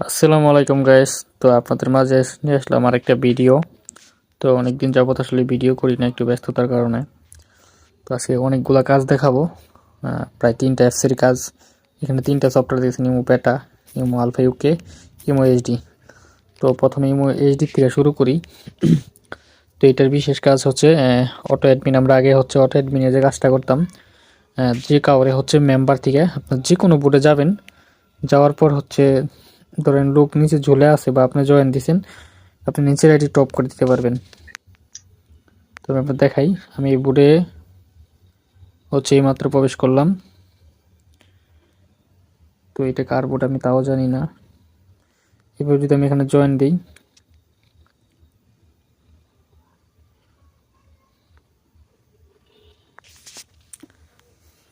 আসসালামু আলাইকুম গাইস তো আপনাদের মাঝে নিয়ে আসলাম আর একটা ভিডিও তো অনেকদিন যাবত আসলে ভিডিও করি না একটু ব্যস্ততার কারণে। তো আজকে অনেকগুলা কাজ দেখাবো। প্রায় তিনটা অ্যাপসের কাজ। এখানে তিনটা সফটওয়্যার দিয়েছেন imo beta imo alpha UK imo HD তো প্রথমে ইমো এইচডি থেকে শুরু করি। তো এটার বিশেষ কাজ হচ্ছে অটো অ্যাডমিন আমরা আগে হচ্ছে অটো অ্যাডমিনে যে কাজটা করতাম যে কাউরে হচ্ছে মেম্বার থেকে আপনার যে কোনো বোর্ডে যাবেন, যাওয়ার পর হচ্ছে ধরেন লোক নিচে ঝুলে আছে বা আপনি জয়েন দিছেন, আপনি নিচের আইডি টপ করে দিতে পারবেন। তো আমি আপনার দেখাই, আমি এই বোর্ডে হচ্ছে এইমাত্র প্রবেশ করলাম। তো এটা কার বোর্ড আমি তাও জানি না। এবার যদি আমি এখানে জয়েন দিই,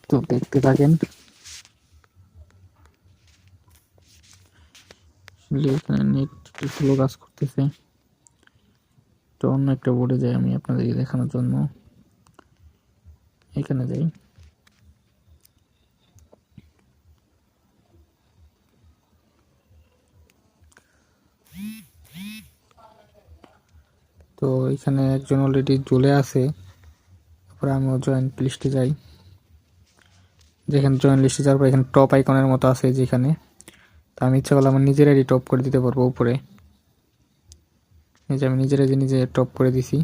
তো দেখতে থাকেন। আসলে এখানে নেট স্লো কাজ করতেছে। তো অন্য একটা বোর্ডে যাই আমি আপনাদেরকে দেখানোর জন্য। এখানে যাই। তো এখানে একজন অলরেডি চলে আছে। তারপরে আমিও জয়েন্ট লিস্টে যাই। যেখানে জয়েন্ট লিস্টে যাওয়ার পর এখানে টপ আইকনের মতো আছে যেখানে। তো আমি ইচ্ছা করলে আমার নিজের আইডি টপ করে দিতে পারব উপরে। এই যে আমি নিজের আইডি নিজে টপ করে দিছি।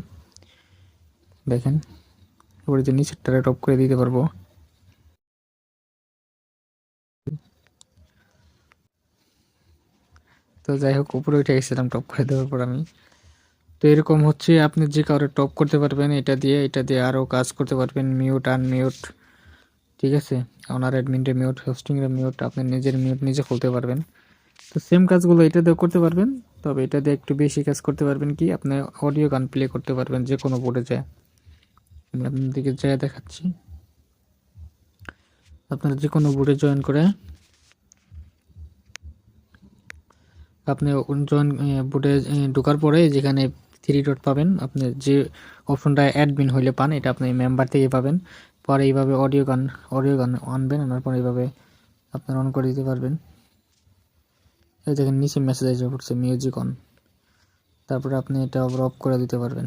দেখেন, উপরে যে নিচেরটারে টপ করে দিতে পারব। তো যাই হোক, উপরে উঠে গেছিলাম টপ করে দেওয়ার পর আমি। তো এরকম হচ্ছে, আপনি যে কাউরে টপ করতে পারবেন, এটা দিয়ে এটা দিয়ে আরও কাজ করতে পারবেন মিউট আনমিউট ঠিক আছে? ওনার অ্যাডমিনটা মিউট হোস্টিংয়ের মিউট আপনি নিজের মিউট নিজে খুলতে পারবেন। তো সেম কাজগুলো এটা দিয়েও করতে পারবেন, তবে এটা দিয়ে একটু বেশি কাজ করতে পারবেন কি? আপনি অডিও গান প্লে করতে পারবেন যে কোনো বোর্ডে যায়। আমি আপনাদেরকে যায় দেখাচ্ছি। আপনারা যে কোনো বোর্ডে জয়েন করে আপনি জয়েন বোর্ডে ঢোকার পরে যেখানে থ্রি ডট পাবেন, আপনি যে অপশনটা অ্যাডমিন হইলে পান, এটা আপনি মেম্বার থেকে পাবেন। পরে এইভাবে অডিও গান অডিও গান আনবেন, আনার পর এইভাবে আপনার অন করে দিতে পারবেন। এই দেখেন নিচে মেসেজ এসে পড়ছে মিউজিক অন তারপরে আপনি এটা আবার অফ করে দিতে পারবেন।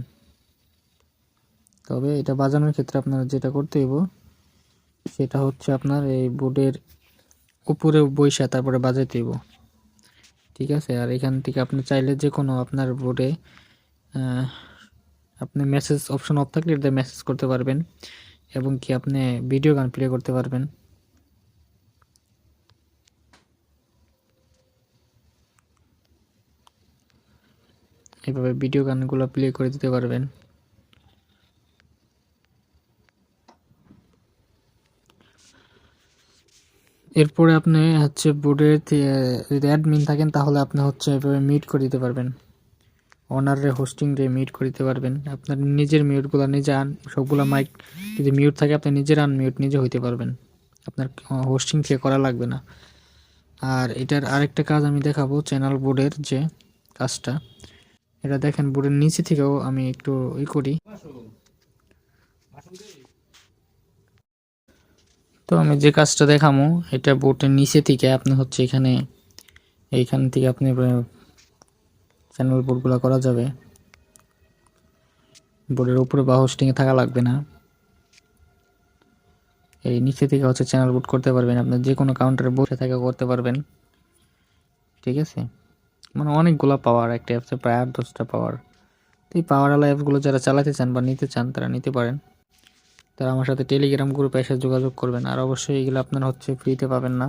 তবে এটা বাজানোর ক্ষেত্রে আপনার যেটা করতে হইব, সেটা হচ্ছে আপনার এই বোর্ডের উপরে বৈশা তারপরে বাজাইতে হইব। ঠিক আছে? আর এখান থেকে আপনি চাইলে যে কোনো আপনার বোর্ডে আপনি মেসেজ অপশন অফ থাকলে এটা মেসেজ করতে পারবেন। এবং কি আপনি ভিডিও গান প্লে করতে পারবেন। এভাবে ভিডিও গানগুলো প্লে করে দিতে পারবেন। এরপরে আপনি হচ্ছে বোর্ডের যদি অ্যাডমিন থাকেন, তাহলে আপনি হচ্ছে এভাবে মিট করে দিতে পারবেন। ওনারে হোস্টিং দিয়ে মিউট করে দিতে পারবেন। আপনার নিজের মিউটগুলো নিজে আন, সবগুলো মাইক যদি মিউট থাকে, আপনি নিজের আন মিউট নিজে হইতে পারবেন। আপনার হোস্টিং থেকে করা লাগবে না। আর এটার আরেকটা কাজ আমি দেখাবো চ্যানেল বোর্ডের যে কাজটা। এটা দেখেন বোর্ডের নিচে থেকেও আমি একটু ই করি। তো আমি যে কাজটা দেখামো, এটা বোর্ডের নিচে থেকে, আপনি হচ্ছে এখানে, এইখান থেকে আপনি চ্যানেল বোর্ডগুলো করা যাবে। বোর্ডের উপরে বা হোস্টিংয়ে থাকা লাগবে না। এই নিচে থেকে হচ্ছে চ্যানেল বোর্ড করতে পারবেন। আপনার যে কোনো কাউন্টারে বসে থেকে করতে পারবেন। ঠিক আছে? মানে অনেকগুলো পাওয়ার একটা অ্যাপসে প্রায় আট দশটা পাওয়ার তো এই পাওয়ারওয়ালা অ্যাপসগুলো যারা চালাতে চান বা নিতে চান, তারা নিতে পারেন। তারা আমার সাথে টেলিগ্রাম গ্রুপে এসে যোগাযোগ করবেন। আর অবশ্যই এগুলো আপনার হচ্ছে ফ্রিতে পাবেন না।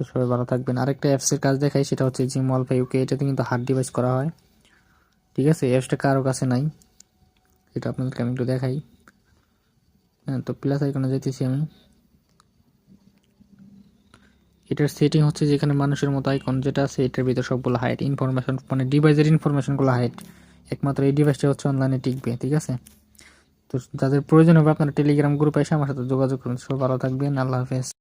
তো সবাই ভালো থাকবেন। আরেকটা অ্যাপসের কাজ দেখাই, সেটা হচ্ছে জিম ওয়ালফা ইউকে এটাতে কিন্তু হার্ড ডিভাইস করা হয়। ঠিক আছে? অ্যাপসটা কারও কাছে নাই এটা আপনাদেরকে আমি একটু দেখাই। হ্যাঁ তো প্লাস আইকনে যেতেছি আমি। এটার সেটিং হচ্ছে যেখানে মানুষের মতো আইকন যেটা আছে, এটার ভিতরে সবগুলো হাইট ইনফরমেশন মানে ডিভাইসের ইনফরমেশনগুলো হাইট একমাত্র এই ডিভাইসটা হচ্ছে অনলাইনে টিকবে, ঠিক আছে? তো যাদের প্রয়োজন হবে আপনারা টেলিগ্রাম গ্রুপে এসে আমার সাথে যোগাযোগ করুন। সব ভালো থাকবেন, আল্লাহ হাফেজ।